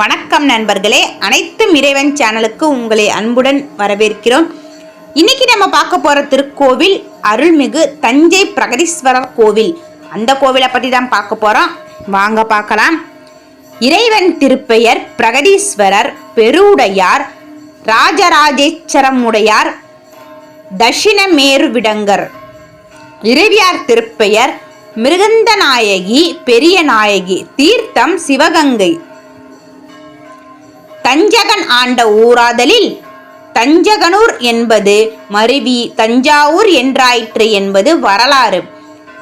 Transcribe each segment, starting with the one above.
வணக்கம் நண்பர்களே. அனைத்தும் இறைவன் சேனலுக்கு உங்களை அன்புடன் வரவேற்கிறோம். இன்னைக்கு நம்ம பார்க்க போகிற திருக்கோவில் அருள்மிகு தஞ்சை பிரகதீஸ்வரர் கோவில். அந்த கோவிலை பற்றி தான் பார்க்க போகிறோம் வாங்க பார்க்கலாம். இறைவன் திருப்பெயர் பிரகதீஸ்வரர் பெருவுடையார் ராஜராஜேச்சரமுடையார் தட்சிணமேருவிடங்கர். இறைவியார் திருப்பெயர் மிருகந்த நாயகி பெரிய நாயகி தீர்த்தம் சிவகங்கை. தஞ்சகன் ஆண்ட ஊராதலில் தஞ்சகனூர் என்பது மருவி தஞ்சாவூர் என்றாயிற்று என்பது வரலாறு.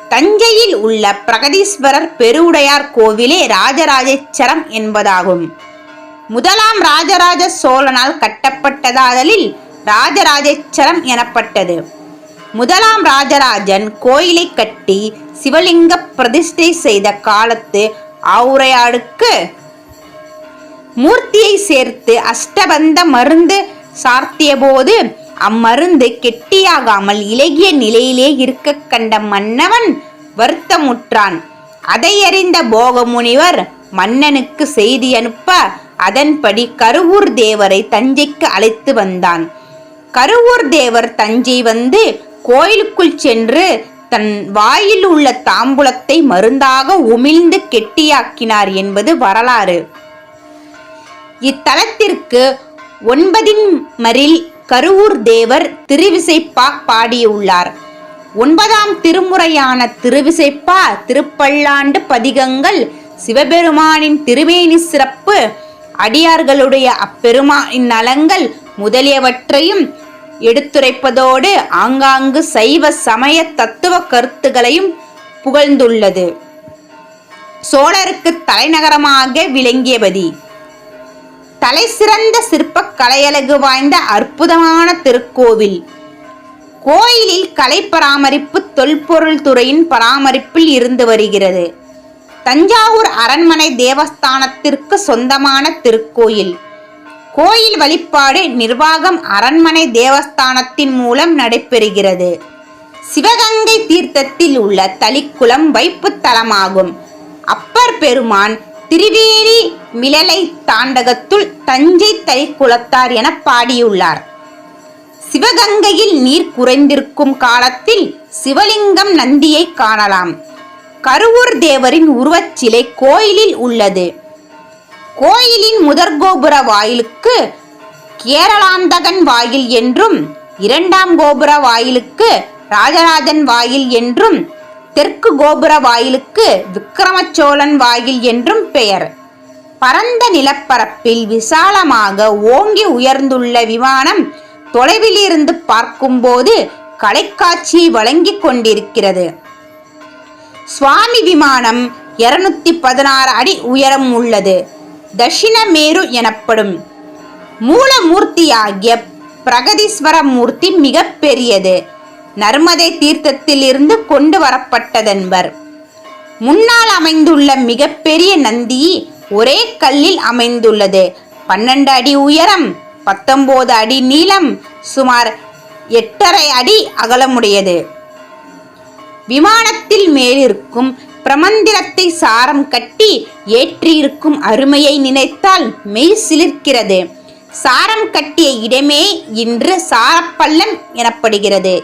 தஞ்சையில் உள்ள பிரகதீஸ்வரர் பெருவுடையார் கோவிலே ராஜராஜேச்சரம் என்பதாகும். முதலாம் ராஜராஜ சோழனால் கட்டப்பட்டதாதலில் ராஜராஜேச்சரம் எனப்பட்டது. முதலாம் ராஜராஜன் கோயிலை கட்டி சிவலிங்க பிரதிஷ்டை செய்த காலத்து ஆவுரையாடுக்கு மூர்த்தியை சேர்த்து அஷ்டபந்த மருந்து சார்த்திய போது அம்மருந்து கெட்டியாகாமல் இலகிய நிலையிலே இருக்க கண்ட மன்னவன் வருத்தமுற்றான். அதை அறிந்த போக முனிவர் மன்னனுக்கு செய்தி அனுப்ப அதன்படி கருவூர் தேவரை தஞ்சைக்கு அழைத்து வந்தான். கருவூர் தேவர் தஞ்சை வந்து கோயிலுக்குள் சென்று தன் வாயில் உள்ள தாம்பூலத்தை மருந்தாக உமிழ்ந்து கெட்டியாக்கினார் என்பது வரலாறு. இத்தலத்திற்கு ஒன்பதின் மரில் கருவூர் தேவர் திருவிசைப்பா பாடியுள்ளார். ஒன்பதாம் திருமுறையான திருவிசைப்பா திருப்பல்லாண்டு பதிகங்கள் சிவபெருமானின் திருமேனி சிறப்பு அடியார்களுடைய அப்பெருமானின் நலங்கள் முதலியவற்றையும் எடுத்துரைப்பதோடு ஆங்காங்கு சைவ சமய தத்துவ கருத்துகளையும் புகழ்ந்துள்ளது. சோழருக்கு தலைநகரமாக விளங்கியபதி தலை சிறந்த சிற்ப கலையழகு வாய்ந்த அற்புதமான திருக்கோவில். கோயிலில் கலை பராமரிப்பு தொல்பொருள் துறையின் பராமரிப்பில் இருந்து வருகிறது. தஞ்சாவூர் அரண்மனை தேவஸ்தானத்திற்கு சொந்தமான திருக்கோயில். கோயில் வழிபாடு நிர்வாகம் அரண்மனை தேவஸ்தானத்தின் மூலம் நடைபெறுகிறது. சிவகங்கை தீர்த்தத்தில் உள்ள தளிக்குளம் வைப்பு தலமாகும் அப்பர் பெருமான் திரிவேணி மிளலை தாண்டகத்துள் தஞ்சை தளிக்குளத்தார் என பாடியுள்ளார். சிவகங்கையில் நீர் குறைந்திருக்கும் காலத்தில் சிவலிங்கம் நந்தியை காணலாம். கருவூர் தேவரின் உருவச்சிலை கோயிலில் உள்ளது. கோயிலின் முதற்கோபுர வாயிலுக்கு கேரளாந்தகன் வாயில் என்றும் இரண்டாம் கோபுர வாயிலுக்கு ராஜராஜன் வாயில் என்றும் தெற்கு கோபுர வாயிலுக்கு விக்கிரமச்சோழன் வாயில் என்றும் பெயர். பரந்த நிலப்பரப்பில் விசாலமாக ஓங்கி உயர்ந்துள்ள விமானம் தொலைவிலிருந்து பார்க்கும்போது கலைக்காட்சியை வழங்கிக் கொண்டிருக்கிறது. சுவாமி விமானம் இருநூத்தி பதினாறு அடி உயரம் உள்ளது. தட்சிணமேரு எனப்படும். மூலமூர்த்தியாகிய பிரகதீஸ்வர மூர்த்தி மிக பெரியது நர்மதை தீர்த்தத்திலிருந்து கொண்டு வரப்பட்டதென்பர். முன்னால் அமைந்துள்ள மிகப்பெரிய நந்தி ஒரே கல்லில் அமைந்துள்ளது. பன்னெண்டு அடி உயரம் பத்தொன்பது அடி நீளம் சுமார் எட்டரை அடி அகலமுடையது. விமானத்தில் மேலிருக்கும் பிரமந்திரத்தை சாரம் கட்டி ஏற்றியிருக்கும் அருமையை நினைத்தால் மெய் சிலிர்க்கிறது. சாரம் கட்டிய இடமே இன்று சாரப்பள்ளம் எனப்படுகிறது.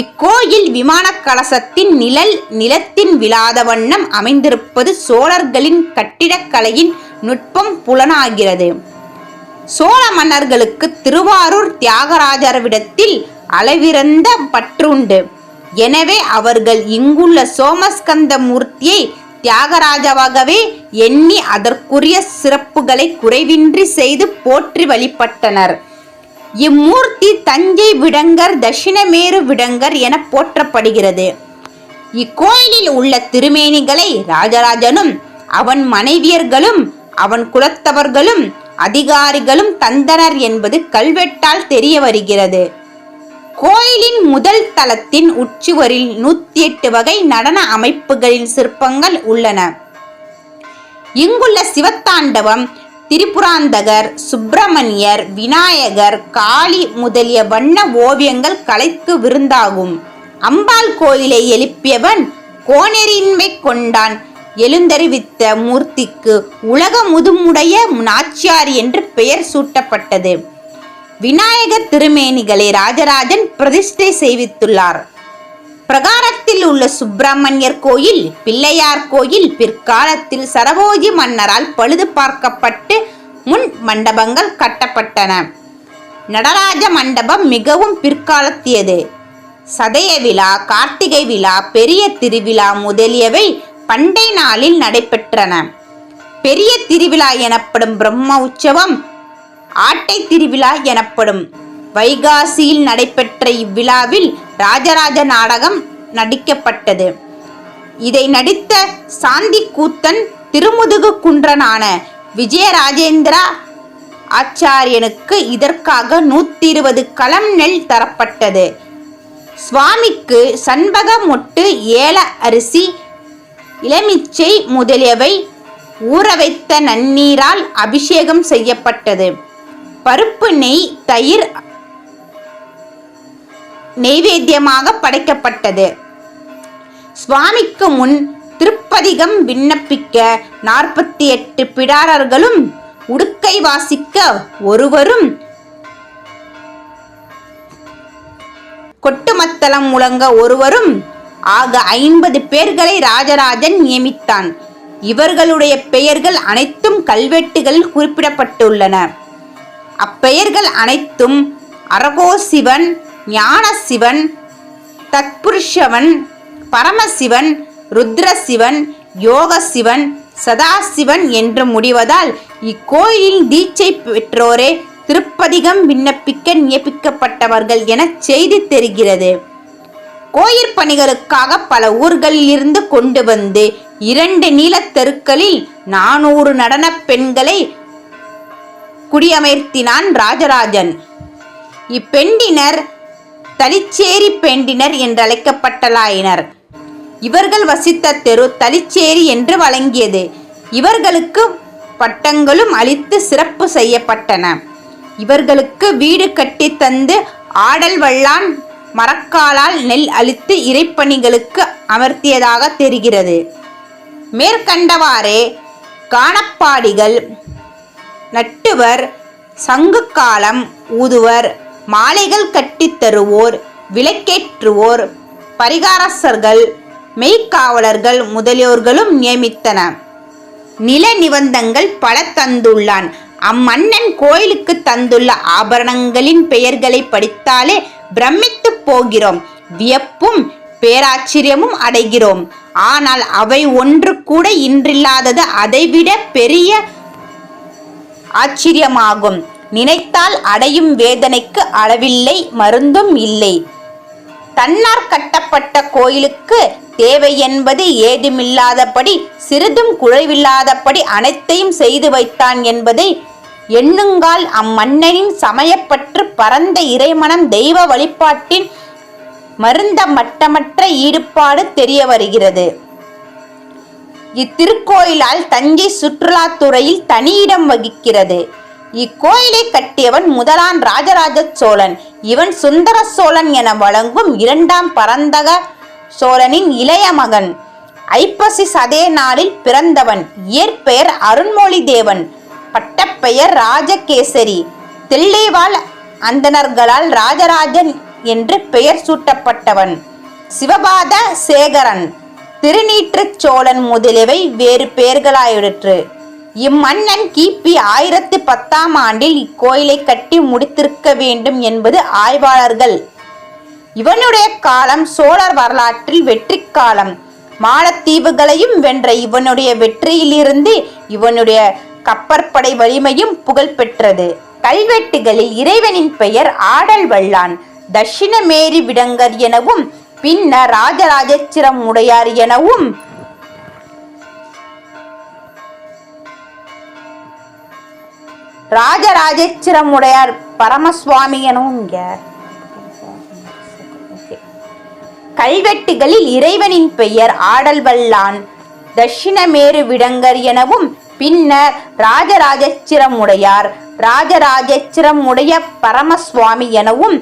இக்கோயில் விமான கலசத்தின் நிழல் நிலத்தின் விழாத வண்ணம் அமைந்திருப்பது சோழர்களின் கட்டிடக்கலையின் நுட்பம் புலனாகிறது. சோழ மன்னர்களுக்கு திருவாரூர் தியாகராஜர்விடத்தில் அளவிறந்த பற்றுண்டு. எனவே அவர்கள் இங்குள்ள சோமஸ்கந்த மூர்த்தியை தியாகராஜாவாகவே எண்ணி அதற்குரிய சிறப்புகளை குறைவின்றி செய்து போற்றி வழிபட்டனர். இம்மூர்த்தி தஞ்சை விடங்கர் தட்சிணமேரு விடங்கர் என போற்றப்படுகிறது. இக்கோயிலில் உள்ள திருமேனிகளை ராஜராஜனும் அவன் மனைவியர்களும் அவன் குலத்தவர்களும் அதிகாரிகளும் தந்தனர் என்பது கல்வெட்டால் தெரிய வருகிறது. கோயிலின் முதல் தளத்தின் உச்சுவரில் நூத்தி எட்டு வகை நடன அமைப்புகளின் சிற்பங்கள் உள்ளன. இங்குள்ள சிவத்தாண்டவம் திரிபுராந்தகர் சுப்பிரமணியர் விநாயகர் காளி முதலிய வண்ண ஓவியங்கள் கலைக்கு விருந்தாகும். அம்பாள் கோயிலை எழுப்பியவன் கோனெறின்மை கொண்டான். எழுந்தறிவித்த மூர்த்திக்கு உலக முதுமுடைய நாச்சியார் என்று பெயர் சூட்டப்பட்டது. விநாயகர் திருமேனிகளை ராஜராஜன் பிரதிஷ்டை செய்வித்துள்ளார். பிரகாரத்தில் உள்ள சுப்பிரமணியர் கோயில் பிள்ளையார் கோயில் பிற்காலத்தில் சரபோஜி மன்னரால் பழுது பார்க்கப்பட்டு முன் மண்டபங்கள் கட்டப்பட்டன. நடராஜ மண்டபம் மிகவும் பிற்காலத்தியது. சதய விழா கார்த்திகை விழா பெரிய திருவிழா முதலியவை பண்டை நாளில் நடைபெற்றன. பெரிய திருவிழா எனப்படும் பிரம்ம உற்சவம் ஆட்டை திருவிழா எனப்படும். வைகாசியில் நடைபெற்ற இவ்விழாவில் ராஜராஜ நாடகம் நடிக்கப்பட்டது. இதை நடித்த சாந்தி கூத்தன் திருமுதுகு குன்றனான விஜயராஜேந்திரா ஆச்சாரியனுக்கு இதற்காக நூத்தி இருபது களம் நெல் தரப்பட்டது. சுவாமிக்கு சண்பக மொட்டு ஏல அரிசி இளமிச்சை முதலியவை ஊற வைத்த நன்னீரால் அபிஷேகம் செய்யப்பட்டது. பருப்பு நெய் தயிர் நெய்வேத்தியமாக படைக்கப்பட்டது. சுவாமிக்கு முன் திருப்பதிகம் விண்ணப்பிக்க நாற்பத்தி எட்டு பிடாரர்களும் உடுக்கை வாசிக்க ஒருவரும் கொட்டுமத்தளம் முழங்க ஒருவரும் ஆக ஐம்பது பேர்களை ராஜராஜன் நியமித்தான். இவர்களுடைய பெயர்கள் அனைத்தும் கல்வெட்டுகளில் குறிப்பிடப்பட்டுள்ளன. அப்பெயர்கள் அனைத்தும் அரகோசிவன் ஞானசிவன் தத்புருஷவன் பரமசிவன் ருத்ரசிவன் யோகசிவன் சதாசிவன் என்று முடிவதால் இக்கோயிலின் தீட்சை பெற்றோரே திருப்பதிகம் விண்ணப்பிக்க நியமிக்கப்பட்டவர்கள் என செய்தி தெரிகிறது. கோயிற் பணிகளுக்காக பல ஊர்களில் இருந்து கொண்டு வந்து இரண்டு நீளத் தெருக்களில் நானூறு நடனப் பெண்களை குடியமர்த்தினான் ராஜராஜன். இப்பெண்டினர் தலிச்சேரி பெண்டினர் என்றழைக்கப்பட்டலாயினர். இவர்கள் வசித்த தெரு தலிச்சேரி என்று வழங்கியது. இவர்களுக்கு பட்டங்களும் அளித்து சிறப்பு செய்யப்பட்டன. இவர்களுக்கு வீடு கட்டி தந்து ஆடல் வல்லான் மரக்காலால் நெல் அளித்து இறைப்பணிகளுக்கு அமர்த்தியதாக தெரிகிறது. மேற்கண்டவாறே காணப்பாடிகள் நட்டுவர் சங்கு காலம் ஊதுவர் மாலைகள் கட்டித்தருவோர் விளக்கேற்றுவோர் பரிகாரசர்கள் மெய்க்காவலர்கள் முதலியோர்களும் நியமித்தன. நில நிபந்தங்கள் பல தந்துள்ளான். அம்மன்னன் கோயிலுக்கு தந்துள்ள ஆபரணங்களின் பெயர்களை படித்தாலே பிரமித்து போகிறோம். வியப்பும் பேராச்சரியமும் அடைகிறோம். ஆனால் அவை ஒன்று கூட இன்றில்லாதது அதைவிட பெரிய ஆச்சரியமாகும். நினைத்தால் அடையும் வேதனைக்கு அளவில்லை மருந்தும் இல்லை. தன்னார் கட்டப்பட்ட கோயிலுக்கு தேவை என்பது ஏதுமில்லாதபடி சிறிதும் குறைவில்லாதபடி அனைத்தையும் செய்து வைத்தான் என்பதை எண்ணுங்கால் அம்மன்னனின் சமயப்பற்று பரந்த இறைமனம் தெய்வ வழிபாட்டின் மருந்த மட்டமற்ற ஈடுபாடு தெரிய வருகிறது. இத்திருக்கோயிலால் தஞ்சை சுற்றுலாத்துறையில் தனியிடம் வகிக்கிறது. இக்கோயிலை கட்டியவன் முதலாம் ராஜராஜ சோழன். இவன் சுந்தர சோழன் என வழங்கும் இரண்டாம் பரந்தக சோழனின் இளைய மகன். ஐப்பசி சதே நாளில் பிறந்தவன். இயற்பெயர் அருண்மொழி தேவன் பட்டப்பெயர் ராஜகேசரி. தில்லைவாழ் அந்தணர்களால் ராஜராஜன் என்று பெயர் சூட்டப்பட்டவன். சிவபாத சேகரன். திருநீற்றுச் சோழன் முதலியவை வேறு பெயர்களாயிற்று. இம்மன்னன் கிபி ஆயிரத்தி பத்தாம் ஆண்டில் இக்கோயிலை கட்டி முடித்திருக்க வேண்டும் என்பது ஆய்வாளர்கள். இவனுடைய காலம் சோழர் வரலாற்றில் வெற்றி காலம். மாலத்தீவுகளையும் வென்ற இவனுடைய வெற்றியிலிருந்து இவனுடைய கப்பற்படை வலிமையும் புகழ் பெற்றது கல்வெட்டுகளில் இறைவனின் பெயர் ஆடல் வல்லான் தட்சிணமேரி விடங்கர் எனவும் பின்னர் ராஜராஜேச்சரம் உடையார் எனவும் ராஜராஜேச்சரம் உடையார் பரமசுவாமி எனவும் இங்க கல்வெட்டுகளில் இறைவனின் பெயர் ஆடல் வல்லான் தட்சிணமேரு விடங்கர் எனவும் பின்னர் ராஜராஜேச்சரம் உடையார் உடைய பரமசுவாமி எனவும்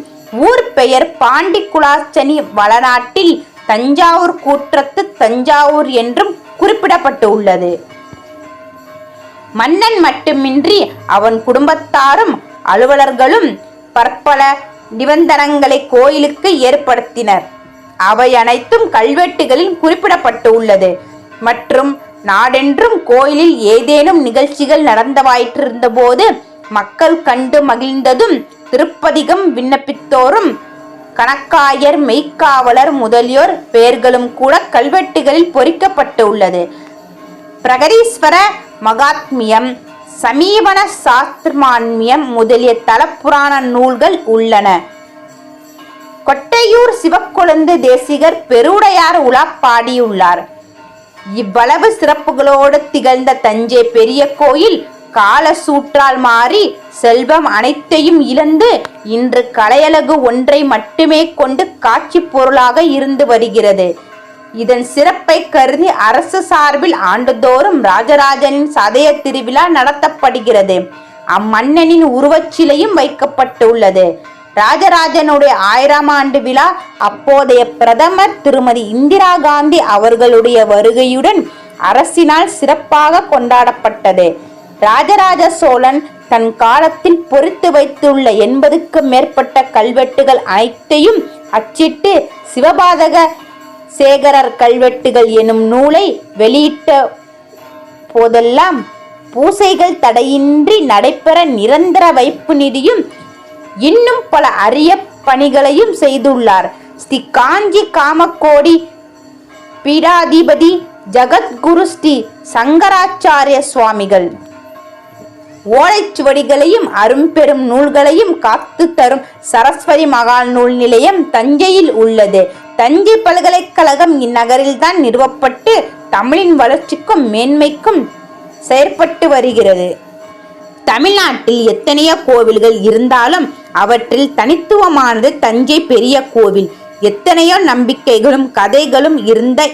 ஊர் பெயர் பாண்டிக்குலாச்சனி வளநாட்டில் தஞ்சாவூர் கூற்றத்து தஞ்சாவூர் என்றும் குறிப்பிடப்பட்டுள்ளது. மன்னன் மட்டுமின்றி அவன் குடும்பத்தாரும் அலுவலர்களும் பற்பல நிபந்தனங்களை கோயிலுக்கு ஏற்படுத்தினர். அவை அனைத்தும் கல்வெட்டுகளில் குறிப்பிடப்பட்டு உள்ளது. மற்றும் நாடென்றும் கோயிலில் ஏதேனும் நிகழ்ச்சிகள் நடந்தவாயிற்றிருந்த போது மக்கள் கண்டு மகிழ்ந்ததும் திருப்பதிகம் விண்ணப்பித்தோரும் கணக்காயர் மெய்க்காவலர் முதலியோர் பெயர்களும் கூட கல்வெட்டுகளில் பொறிக்கப்பட்டு உள்ளது. பிரகதீஸ்வர மகாத்மியம் சமீபன சாஸ்திரமான்மியம் முதலிய தலப்புராண நூல்கள் உள்ளன. கொட்டையூர் சிவக்கொழுந்து தேசிகர் பெருவுடையார் உலா பாடியுள்ளார். இவ்வளவு சிறப்புகளோடு திகழ்ந்த தஞ்சை பெரிய கோயில் கால சூற்றால் மாறி செல்வம் அனைத்தையும் இழந்து இன்று கலையழகு ஒன்றை மட்டுமே கொண்டு காட்சி பொருளாக இருந்து வருகிறது. இதன் சிறப்பை கருதி அரசு சார்பில் ஆண்டுதோறும் ராஜராஜனின் சதய திருவிழா நடத்தப்படுகிறது. அம்மன்னனின் உருவச்சிலையும் வைக்கப்பட்டுள்ளது. ராஜராஜனுடைய ஆயிரம் ஆண்டு விழா அப்போதைய பிரதமர் திருமதி இந்திரா காந்தி அவர்களுடைய வருகையுடன் அரசினால் சிறப்பாக கொண்டாடப்பட்டது. ராஜராஜ சோழன் தன் காலத்தில் பொறித்து வைத்துள்ள எண்பதுக்கு மேற்பட்ட கல்வெட்டுகள் அனைத்தையும் அச்சிட்டு சிவபாதக சேகரர் கல்வெட்டுகள் எனும் நூலை வெளியிட்ட போதெல்லாம் பூசைகள் தடையின்றி நடைபெற நிரந்தர வைப்பு நிதியும் இன்னும் பல அரிய பணிகளையும் செய்துள்ளார். ஸ்ரீ காஞ்சி காமக்கோடி பீடாதிபதி ஜகத்குரு ஸ்ரீ சங்கராச்சாரிய சுவாமிகள். ஓலைச்சுவடிகளையும் அரும்பெரும் நூல்களையும் காத்து தரும் சரஸ்வதி மகால் நூல் நிலையம் தஞ்சையில் உள்ளது. தஞ்சை பல்கலைக்கழகம் இந்நகரில்தான் நிறுவப்பட்டு தமிழின் வளர்ச்சிக்கும் மேன்மைக்கும் செயற்பட்டு வருகிறது. தமிழ்நாட்டில் எத்தனையோ கோவில்கள் இருந்தாலும் அவற்றில் தனித்துவமானது தஞ்சை பெரிய கோவில். எத்தனையோ நம்பிக்கைகளும் கதைகளும் இருந்த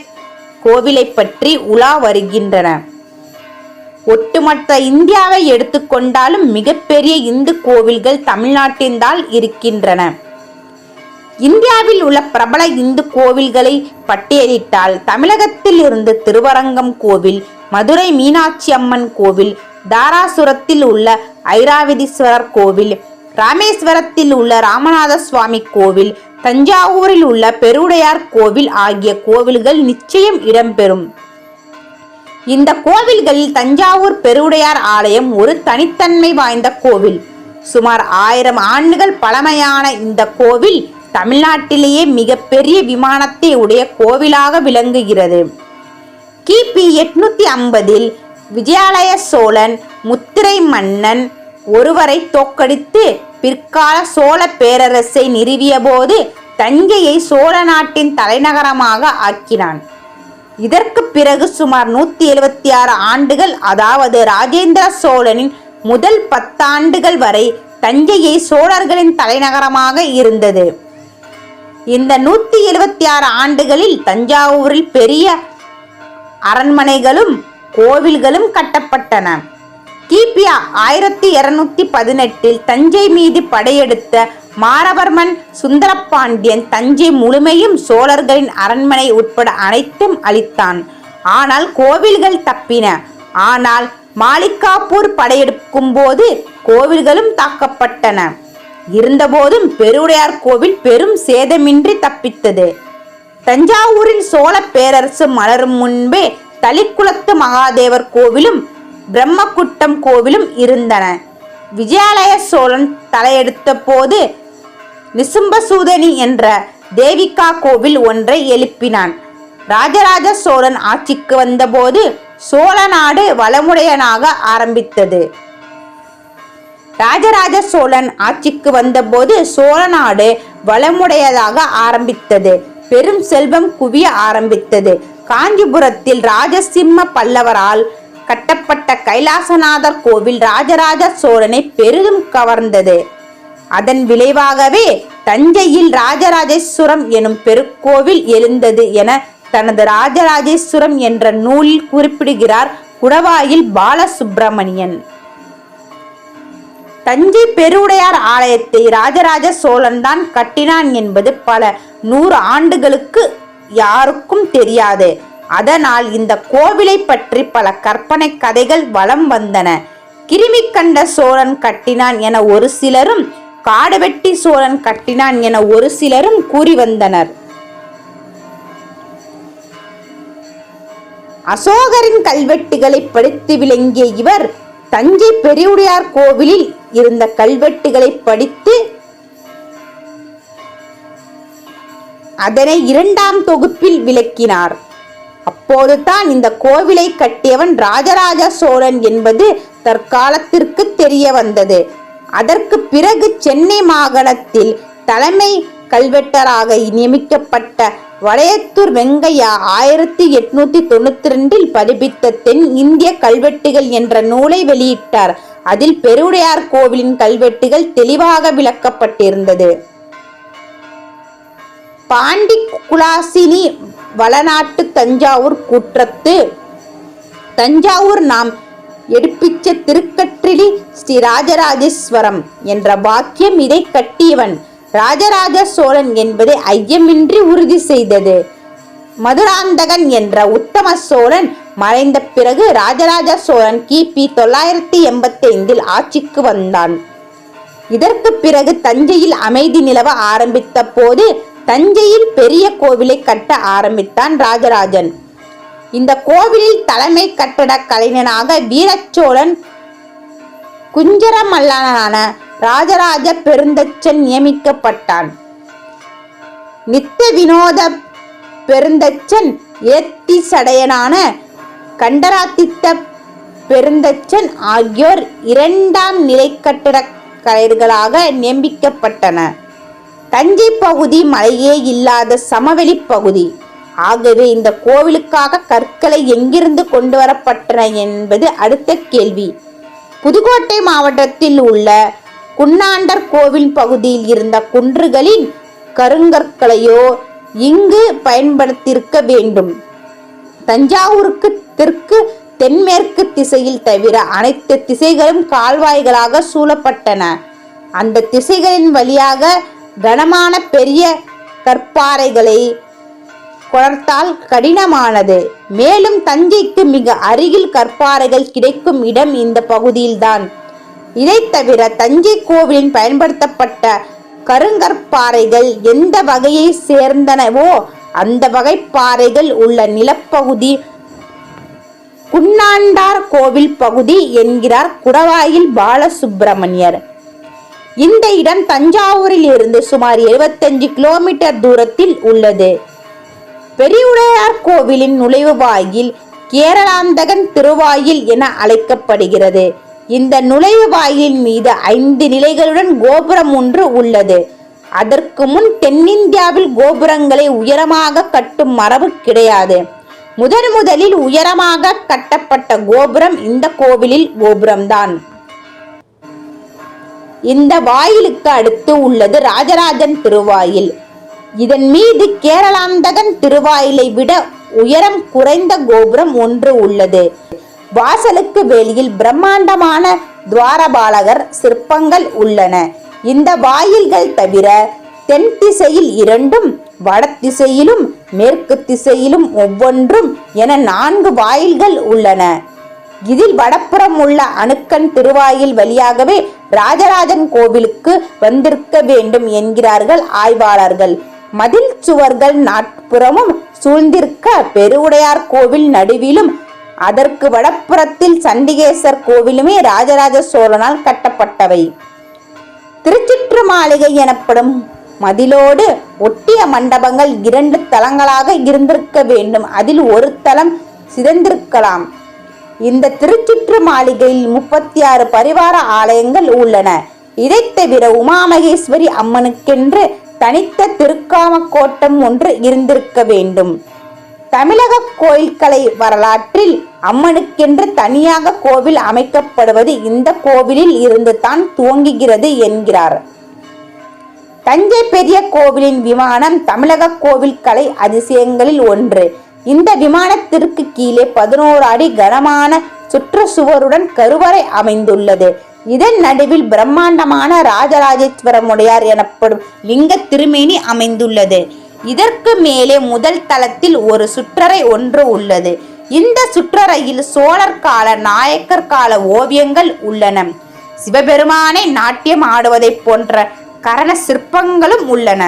கோவிலை பற்றி உலா வருகின்றன. ஒட்டுமொத்த இந்தியாவை எடுத்துக்கொண்டாலும் மிகப்பெரிய இந்து கோவில்கள் தமிழ்நாட்டின்தால் இருக்கின்றன. இந்தியாவில் உள்ள பிரபல இந்து கோவில்களை பட்டியலிட்டால் தமிழகத்தில் இருந்து திருவரங்கம் கோவில் மதுரை மீனாட்சி அம்மன் கோவில் தாராசுரத்தில் உள்ள ஐராவதீஸ்வரர் கோவில் ராமேஸ்வரத்தில் உள்ள ராமநாத சுவாமி கோவில் தஞ்சாவூரில் உள்ள பெருவுடையார் கோவில் ஆகிய கோவில்கள் நிச்சயம் இடம்பெறும். இந்த கோவில்களில் தஞ்சாவூர் பெருவுடையார் ஆலயம் ஒரு தனித்தன்மை வாய்ந்த கோவில். சுமார் ஆயிரம் ஆண்டுகள் பழமையான இந்த கோவில் தமிழ்நாட்டிலேயே மிகப்பெரிய விமானத்தை உடைய கோவிலாக விளங்குகிறது. கிபி எட்நூத்தி ஐம்பதில் விஜயாலய சோழன் முத்திரை மன்னன் ஒருவரை தோக்கடித்து பிற்கால சோழ பேரரசை நிறுவிய போது தஞ்சையை சோழ நாட்டின் தலைநகரமாக ஆக்கினான். இதற்கு பிறகு சுமார் நூத்தி எழுபத்தி ஆறு ஆண்டுகள் அதாவது ராஜேந்திர சோழனின் முதல் பத்தாண்டுகள் வரை தஞ்சையை சோழர்களின் தலைநகரமாக இருந்தது. இந்த நூற்றி எழுபத்தி ஆறு ஆண்டுகளில் தஞ்சாவூரில் பெரிய அரண்மனைகளும் கோவில்களும் கட்டப்பட்டன. கிபி ஆயிரத்தி இருநூத்தி பதினெட்டில் தஞ்சை மீது படையெடுத்த மாரவர்மன் சுந்தரபாண்டியன் தஞ்சை முழுமையும் சோழர்களின் அரண்மனை உட்பட அனைத்தும் அளித்தான் ஆனால் கோவில்கள் தப்பின. ஆனால் மாலிகாப்பூர் படையெடுக்கும் போது கோவில்களும் தாக்கப்பட்டன. இருந்தபோதும் பெருவுடையார் கோவில் பெரும் சேதமின்றி தப்பித்தது. தஞ்சாவூரின் சோழ பேரரசு மலரும் முன்பே தளிக்குளத்து மகாதேவர் கோவிலும் பிரம்மகுட்டம் கோவிலும் இருந்தன. விஜயாலய சோழன் தலையெடுத்த போது நிசும்பசூதனி என்ற தேவிகா கோவில் ஒன்றை எழுப்பினான். ராஜராஜ சோழன் ஆட்சிக்கு வந்தபோது சோழ நாடு வளமுடையனாக ஆரம்பித்தது. ராஜராஜ சோழன் ஆட்சிக்கு வந்தபோது சோழ நாடு வளமுடையதாக ஆரம்பித்தது. பெரும் செல்வம் குவிய ஆரம்பித்தது. காஞ்சிபுரத்தில் ராஜசிம்ம பல்லவரால் கட்டப்பட்ட கைலாசநாதர் கோவில் ராஜராஜ சோழனை பெரிதும் கவர்ந்தது. அதன் விளைவாகவே தஞ்சையில் ராஜராஜேஸ்வரம் எனும் பெருக்கோவில் எழுந்தது என தனது ராஜராஜேஸ்வரம் என்ற நூலில் குறிப்பிடுகிறார் குடவாயில் பாலசுப்பிரமணியன் தஞ்சை பெருவுடையார் ஆலயத்தை ராஜராஜ சோழன் தான் கட்டினான் என்பது பல நூறு ஆண்டுகளுக்கு யாருக்கும் தெரியாது. அதனால் இந்த கோவிலை பற்றி பல கற்பனை கதைகள் வலம் வந்தன. கிருமி கண்ட சோழன் கட்டினான் என ஒரு சிலரும் காடுவெட்டி சோழன் கட்டினான் என ஒரு சிலரும் கூறி வந்தனர் அசோகரின் கல்வெட்டுகளை படித்து விளங்கிய இவர் தஞ்சை பெரியுடையார் கோவிலில் இருந்த கல்வெட்டுகளை படித்து அதனை இரண்டாம் தொகுப்பில் விளக்கினார். அப்போதுதான் இந்த கோவிலை கட்டியவன் ராஜராஜ சோழன் என்பது தற்காலத்திற்கு தெரிய வந்தது. அதற்கு பிறகு சென்னை மாகாணத்தில் தலைமை கல்வெட்டராக நியமிக்கப்பட்ட வளையத்தூர் வெங்கையா ஆயிரத்தி எட்நூத்தி தொண்ணூத்தி ரெண்டில் பதிப்பித்த தென் இந்திய கல்வெட்டுகள் என்ற நூலை வெளியிட்டார். அதில் பெருவுடையார் கோவிலின் கல்வெட்டுகள் தெளிவாக விளக்கப்பட்டிருந்தது. பாண்டி குலாசினி வளநாட்டு தஞ்சாவூர் கூற்றத்து தஞ்சாவூர் நாம் எடுப்பிச்ச திருக்கற்றிலி ஸ்ரீ ராஜராஜேஸ்வரம் என்ற வாக்கியம் இதை கட்டியவன். ராஜராஜ சோழன் என்பதை ஐயமின்றி உறுதி செய்தது. மதுராந்தகன் என்ற உத்தம சோழன் மறைந்த பிறகு ராஜராஜ சோழன் கிபி தொள்ளாயிரத்தி எண்பத்தி ஐந்தில் ஆட்சிக்கு வந்தான். இதற்கு பிறகு தஞ்சையில் அமைதி நிலவ ஆரம்பித்த போது தஞ்சையில் பெரிய கோவிலை கட்ட ஆரம்பித்தான் ராஜராஜன். இந்த கோவிலில் தலைமை கட்டட கலைஞனாக வீரச்சோழன் குஞ்சரமல்லனான ராஜராஜ பெருந்தச்சன் நியமிக்கப்பட்டான். நித்த வினோத பெருந்தச்சன் ஏத்தி சடையனான கண்டராதித்த பெருந்தச்சன் ஆகியோர் இரண்டாம் நிலை கட்டடக் கலைஞர்களாக நியமிக்கப்பட்டன. தஞ்சை பகுதி மழையே இல்லாத சமவெளி பகுதி. ஆகவே இந்த கோவிலுக்காக கற்களை எங்கிருந்து கொண்டு வரப்பட்டன என்பது அடுத்த கேள்வி. புதுக்கோட்டை மாவட்டத்தில் உள்ள குன்னாண்டர் கோவில் பகுதியில் இருந்த குன்றுகளின் கருங்கற்களையோ இங்கு பயன்படுத்தியிருக்க வேண்டும். தஞ்சாவூருக்கு தெற்கு தென்மேற்கு திசையில் தவிர அனைத்து திசைகளும் கால்வாய்களாக சூழப்பட்டன. அந்த திசைகளின் வழியாக கனமான பெரிய கற்பாறைகளை குளர்த்தால் கடினமானது. மேலும் தஞ்சைக்கு மிக அருகில் கற்பாறைகள் கிடைக்கும் இடம் இந்த பகுதியில்தான். இதை தவிர தஞ்சை கோவிலின் பயன்படுத்தப்பட்ட கருங்கற்பாறைகள் எந்த வகையை சேர்ந்தனவோ அந்த வகை பாறைகள் உள்ள நிலப்பகுதி குன்னாண்டார் கோவில் பகுதி என்கிறார் குடவாயில் பாலசுப்பிரமணியர் இந்த இடம் தஞ்சாவூரில் இருந்து சுமார் 75 கிலோமீட்டர் தூரத்தில் உள்ளது. பெரியுடையார் கோவிலின் நுழைவு வாயில் கேரளாந்தகன் திருவாயில் என அழைக்கப்படுகிறது. இந்த நுழைவு வாயிலின் மீது ஐந்து நிலைகளுடன் கோபுரம் ஒன்று உள்ளது. அதற்கு முன் தென்னிந்தியாவில் கோபுரங்களை உயரமாக கட்டும் மரபு கிடையாது. முதன் முதலில் உயரமாக கட்டப்பட்ட கோபுரம் இந்த கோவிலில் கோபுரம்தான். இந்த வாயிலுக்கு அடுத்து உள்ளது ராஜராஜன் திருவாயில். இதன் மீது கேரளாந்தகன் திருவாயிலை விட உயரம் குறைந்த கோபுரம் ஒன்று உள்ளது. வாசலுக்கு வெளியில் பிரம்மாண்டமான துவாரபாலகர் சிற்பங்கள் உள்ளன. இந்த வாயில்கள் தவிர தென் திசையில் இரண்டும் வட திசையிலும் மேற்கு திசையிலும் ஒவ்வொன்றும் என நான்கு வாயில்கள் உள்ளன. இதில் வடப்புறம் உள்ள அணுக்கன் திருவாயில் வழியாகவே ராஜராஜன் கோவிலுக்கு வந்திருக்க வேண்டும் என்கிறார்கள் ஆய்வாளர்கள். மதில் சுவர்கள் நாட்புறமும் சூழ்ந்திருக்க பெருவுடையார் கோவில் நடுவிலும் அதற்கு வடப்புறத்தில் சண்டிகேசர் கோவிலுமே ராஜராஜ சோழனால் கட்டப்பட்டவை. திருச்சிற்று மாளிகை எனப்படும் மதிலோடு ஒட்டிய மண்டபங்கள் இரண்டு தளங்களாக இருந்திருக்க வேண்டும். அதில் ஒரு தளம் சிதைந்திருக்கலாம். இந்த திருச்சிற்று மாளிகையில் முப்பத்தி ஆறு பரிவார ஆலயங்கள் உள்ளன. இதைத் தவிர உமாமகேஸ்வரி அம்மனுக்கென்று தனித்த திருக்காம கோட்டம் ஒன்று இருந்திருக்க வேண்டும். தமிழக கோயில்களை வரலாற்றில் அம்மனுக்கென்று தனியாக கோவில் அமைக்கப்படுவது இந்த கோவிலில் இருந்து தான் துவங்குகிறது என்கிறார். தஞ்சை பெரிய கோவிலின் விமானம் தமிழக கோவில் கலை அதிசயங்களில் ஒன்று. இந்த விமானத்திற்கு கீழே பதினோரு அடி கனமான சுற்றுச்சுவருடன் கருவறை அமைந்துள்ளது. இதன் நடுவில் பிரம்மாண்டமான ராஜராஜேஸ்வரமுடையார் எனப்படும் லிங்க திருமேனி அமைந்துள்ளது. இதற்கு மேலே முதல் தளத்தில் ஒரு சுற்றறை ஒன்று உள்ளது. இந்த சுற்றறையில் சோழர் கால நாயக்கர் கால ஓவியங்கள் உள்ளன. சிவபெருமானை நாட்டியம் ஆடுவதைப் போன்ற கரண சிற்பங்களும் உள்ளன.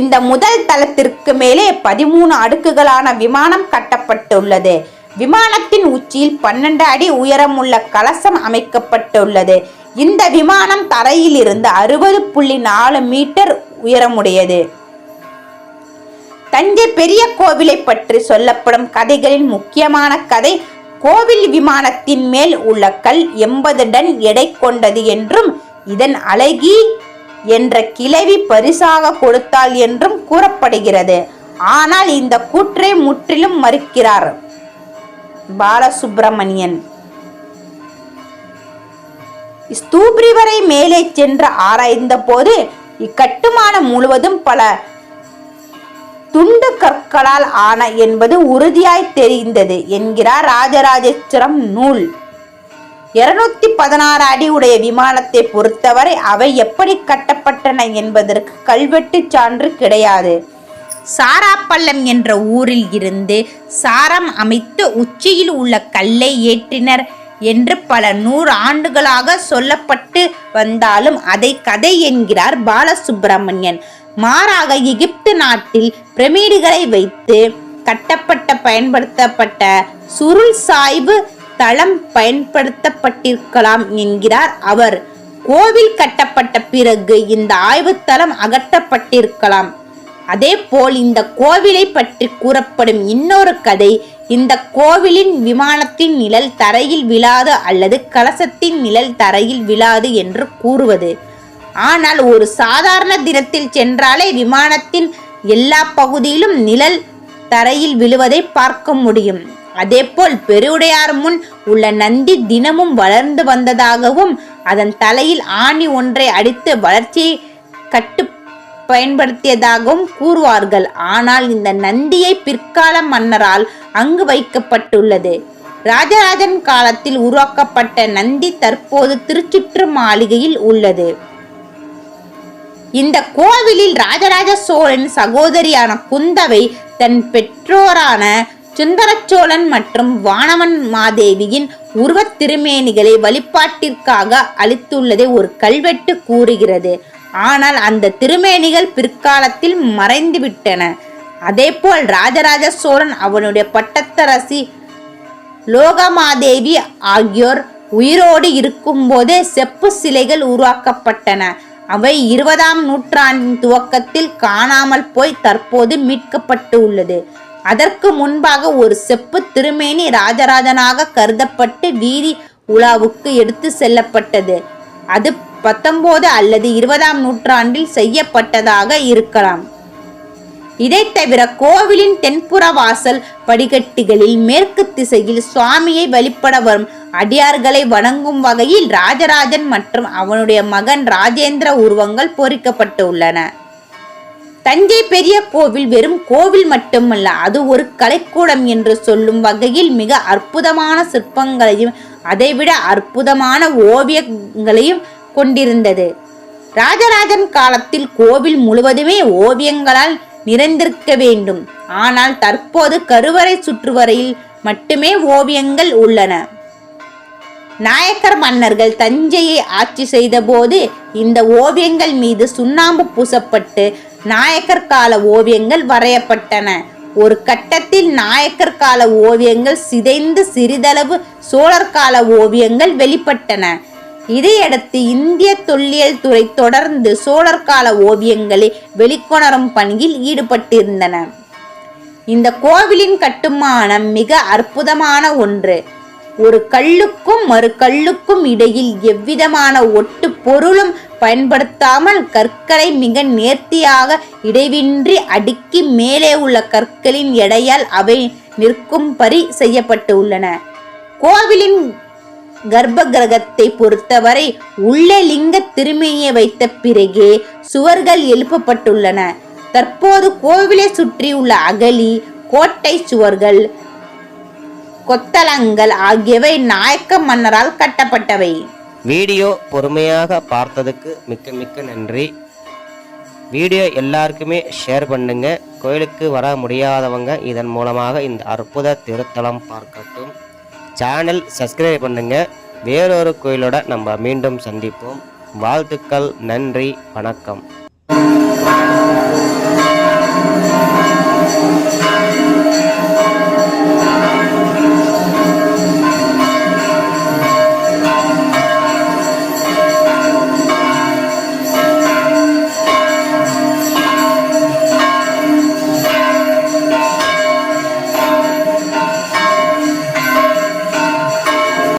இந்த முதல் தளத்திற்கு மேலே பதிமூணு அடுக்குகளான விமானம் கட்டப்பட்டுள்ளது. விமானத்தின் உச்சியில் பன்னெண்டு அடி உயரமுள்ள கலசம் அமைக்கப்பட்டுள்ளது. இந்த விமானம் தரையிலிருந்து அறுபது புள்ளி நாலு மீட்டர் உயரமுடையது. தஞ்சை பெரிய கோவிலை பற்றி சொல்லப்படும் கதைகளின் முக்கியமான கதை கோவில் விமானத்தின் மேல் உள்ள கல் எண்பது டன் எடை கொண்டது என்றும் இதன் அழகி என்ற கிளவி பரிசாக கொடுத்தாள் என்றும் கூறப்படுகிறது. ஆனால் இந்த கூற்றை முற்றிலும் மறுக்கிறார். பாலசுப்பிரமணியன் ஸ்தூப்ரி வரை மேலே சென்று ஆராய்ந்த போது இக்கட்டுமானம் முழுவதும் பல துண்டு கற்களால் ஆன என்பது உறுதியாய் தெரிந்தது என்கிறார் ராஜராஜேஸ்வரம் நூல். இருநூத்தி பதினாறு அடி உடைய விமானத்தை பொறுத்தவரை அவை எப்படி கட்டப்பட்டன என்பதற்கு கல்வெட்டு சான்று கிடையாது. சாராப்பள்ளம் என்ற ஊரில் இருந்து சாரம் அமைத்து உச்சியில் உள்ள கல்லை ஏற்றினர் என்று பல நூறு ஆண்டுகளாக சொல்லப்பட்டு வந்தாலும் அதை கதை என்கிறார் பாலசுப்பிரமணியன் மாறாக எகிப்து நாட்டில் பிரமிடுகளை வைத்து கட்டப்பட்ட பயன்படுத்தப்பட்ட சுருள் சாய்வு தளம் பயன்படுத்தப்பட்டிருக்கலாம் என்கிறார் அவர். கோவில் கட்டப்பட்ட பிறகு இந்த ஆய்வுத்தளம் அகற்றப்பட்டிருக்கலாம். அதேபோல் இந்த கோவிலை பற்றி கூறப்படும் இன்னொரு கதை இந்த கோவிலின் விமானத்தின் நிழல் தரையில் விழாது அல்லது கலசத்தின் நிழல் தரையில் விழாது என்று கூறுவது. ஆனால் ஒரு சாதாரண தினத்தில் சென்றாலே விமானத்தின் எல்லா பகுதியிலும் நிழல் தரையில் விழுவதை பார்க்க முடியும். அதேபோல் பெருவுடையார் முன் உள்ள நந்தி தினமும் வளர்ந்து வந்ததாகவும் அதன் தலையில் ஆணி ஒன்றை அடித்து வளர்ச்சியை கட்டு பயன்படுத்தியதாகவும் கூறுவார்கள். ஆனால் இந்த நந்தியை பிற்கால மன்னரால் அங்கு வைக்கப்பட்டுள்ளது. ராஜராஜன் காலத்தில் உருவாக்கப்பட்ட நந்தி தற்போது திருச்சுற்று மாளிகையில் உள்ளது. இந்த கோவிலில் ராஜராஜ சோழன் சகோதரியான குந்தவை தன் பெற்றோரான சுந்தரச்சோழன் மற்றும் வானவன் மாதேவியின் உருவத் திருமேனிகளை வழிபாட்டிற்காக அளித்துள்ளதை ஒரு கல்வெட்டு கூறுகிறது. ஆனால் அந்த திருமேனிகள் பிற்காலத்தில் மறைந்துவிட்டன. அதேபோல் ராஜராஜ சோழன் அவனுடைய பட்டத்தரசி லோகமாதேவி ஆகியோர் உயிரோடு இருக்கும்போதே செப்பு சிலைகள் உருவாக்கப்பட்டன. அவை இருபதாம் நூற்றாண்டின் துவக்கத்தில் காணாமல் போய் தற்போது மீட்கப்பட்டு உள்ளது. அதற்கு முன்பாக ஒரு செப்பு திருமேனி ராஜராஜனாக கருதப்பட்டு வீதி உலாவுக்கு எடுத்து செல்லப்பட்டது. அது பத்தொன்பது அல்லது இருபதாம் நூற்றாண்டில் செய்யப்பட்டதாக இருக்கலாம். இதை தவிர கோவிலின் தென்புற வாசல் படிக்கட்டுகளில் மேற்கு திசையில் சுவாமியை வழிபட வரும் அடியார்களை வணங்கும் வகையில் ராஜராஜன் மற்றும் அவனுடைய மகன் ராஜேந்திர உருவங்கள் பொறிக்கப்பட்டுள்ளன. தஞ்சை பெரிய கோவில் வெறும் கோவில் மட்டுமல்ல அது ஒரு கலைக்கூடம் என்று சொல்லும் வகையில் மிக அற்புதமான சிற்பங்களையும் அதைவிட அற்புதமான ஓவியங்களையும் கொண்டிருந்தது. ராஜராஜன் காலத்தில் கோவில் முழுவதுமே ஓவியங்களால் நிறைந்திருக்க வேண்டும். ஆனால் தற்போது கருவறை சுற்றுவரையில் மட்டுமே ஓவியங்கள் உள்ளன. நாயக்கர் மன்னர்கள் தஞ்சையை ஆட்சி செய்தபோது இந்த ஓவியங்கள் மீது சுண்ணாம்பு பூசப்பட்டு நாயக்கர் கால ஓவியங்கள் வரையப்பட்டன. ஒரு கட்டத்தில் நாயக்கர் கால ஓவியங்கள் சிதைந்து சிறிதளவு சோழர் கால ஓவியங்கள் வெளிப்பட்டன. இதையடுத்து இந்திய தொல்லியல் துறை தொடர்ந்து சோழர் கால ஓவியங்களை வெளிக்கொணரும் பணியில் ஈடுபட்டிருந்தன. இந்த கோவிலின் கட்டுமானம் மிக அற்புதமான ஒன்று. ஒரு கல்லுக்கும் மறு கல்லுக்கும் இடையில் எவ்விதமான ஒட்டு பொருளும் பயன்படுத்தாமல் கற்களை மிக நேர்த்தியாக இடைவின்றி அடுக்கி மேலே உள்ள கற்களின் எடையால் அவை நிற்கும் பரி செய்யப்பட்டு உள்ளன. கோவிலின் கர்ப்ப கிரகத்தை பொறுத்தவரை உள்ளே லிங்க திருமையை வைத்த பிறகே சுவர்கள் எழுப்பப்பட்டுள்ளன. தற்போது கோவிலை சுற்றியுள்ள அகலி கோட்டை சுவர்கள் கொத்தளங்கள் ஆகியவை நாயக்க மன்னரால் கட்டப்பட்டவை. வீடியோ பொறுமையாக பார்த்ததுக்கு மிக்க மிக்க நன்றி. வீடியோ எல்லாருக்குமே ஷேர் பண்ணுங்க. கோயிலுக்கு வர முடியாதவங்க இதன் மூலமாக இந்த அற்புத திருத்தலம் பார்க்கட்டும். சேனல் சப்ஸ்கிரைப் பண்ணுங்கள் வேறொரு கோயிலோட நம்ம மீண்டும் சந்திப்போம். வாழ்த்துக்கள் நன்றி வணக்கம்.